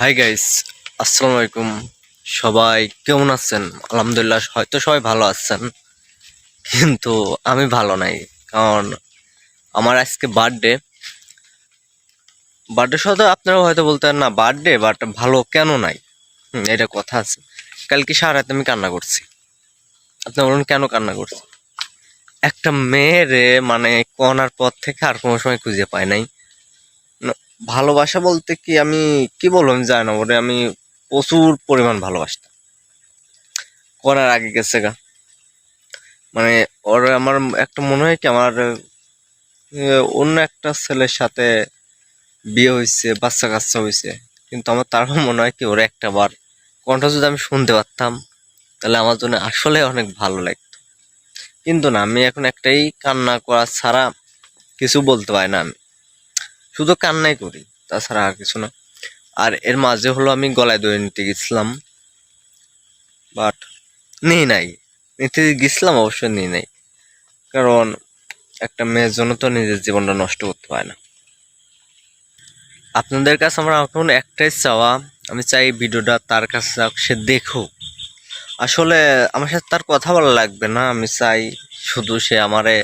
Hi guys আসসালামু আলাইকুম সবাই কেমন আছেন? আলহামদুলিল্লাহ, হয়তো সবাই ভালো আছেন, কিন্তু আমি ভালো নাই, কারণ আমার আজকে বার্থডে বার্থডে সাথে আপনারা হয়তো বলতেন, না বার্থডে বাট ভালো কেন নাই? এটা কথা আছে। কালকে সারা রাত আমি কান্না করছি। আপনি বলুন, কেন কান্না করছি একটা মেয়েরে মানে কনার পর থেকে আর কোনো সময় খুঁজে পায় নাই। ভালোবাসা বলতে কি আমি, কি বলব আমি জানি না আমি প্রচুর পরিমাণ ভালোবাসতাম। করার আগে গেছে গা। মানে ওর আমার একটা মনে হয় কি, আমার অন্য একটা ছেলের সাথে বিয়ে হয়েছে বাচ্চা কাচ্চা হয়েছে কিন্তু আমার তারও মনে হয় কি, ওর একটা বার কণ্ঠ যদি আমি শুনতে পারতাম, তাহলে আমার জন্য আসলে অনেক ভালো লাগতো। কিন্তু না, আমি এখন একটাই কান্না করা ছাড়া কিছু বলতে পারি না আমি। শুধু কান্নাই করি, তাছাড়া আর কিছু না। আর এর মাঝে হলো আমি গলায় দই নিতে গেছিলাম বাট নিই নাই। নিতে গেছিলাম অবশ্যই নিই নাই। কারণ একটা মেয়ের জন্য তো নিজের জীবনটা নষ্ট করতে পারে না। আপনাদের কাছে আমার এখন একটাই চাওয়া, আমি চাই ভিডিওটা তার কাছে যাক, সে দেখুক। আসলে আমার সাথে তার কথা বলা লাগবে না, আমি চাই শুধু সে আমারে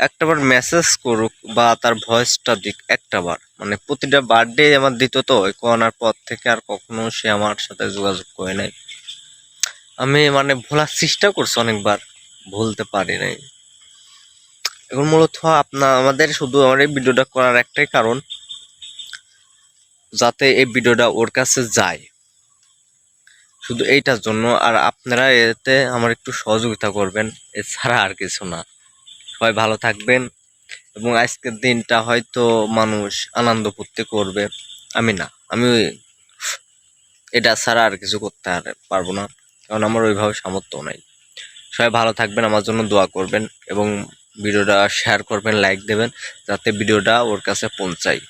একটাবার মেসেজ করুক বা তার ভয়েসটা দিক একটাবার মানে প্রতিটা বার্থডে আমার দিত তো ওই করোনার পর থেকে আর কখনো সে আমার সাথে যোগাযোগ করে নাই। আমি মানে ভোলার চেষ্টা করছি অনেকবার, ভুলতে পারি নাই। এখন মূলত আপনার আমাদের শুধু আমার এই ভিডিওটা করার একটাই কারণ, যাতে এই ভিডিওটা ওর কাছে যায়। শুধু এইটার জন্য, আর আপনারা এতে আমার একটু সহযোগিতা করবেন, এছাড়া আর কিছু না। সবাই ভালো থাকবেন এবং আজকের দিনটা হয়তো মানুষ আনন্দ করতে করবে। আমি না, আমি এটা ছাড়া আর কিছু করতে পারব না, কারণ আমার ওইভাবে সামর্থ্য নাই। সবাই ভালো থাকবেন, আমার জন্য দোয়া করবেন এবং ভিডিওটা শেয়ার করবেন লাইক দেবেন, যাতে ভিডিওটা ওর কাছে পৌঁছায়।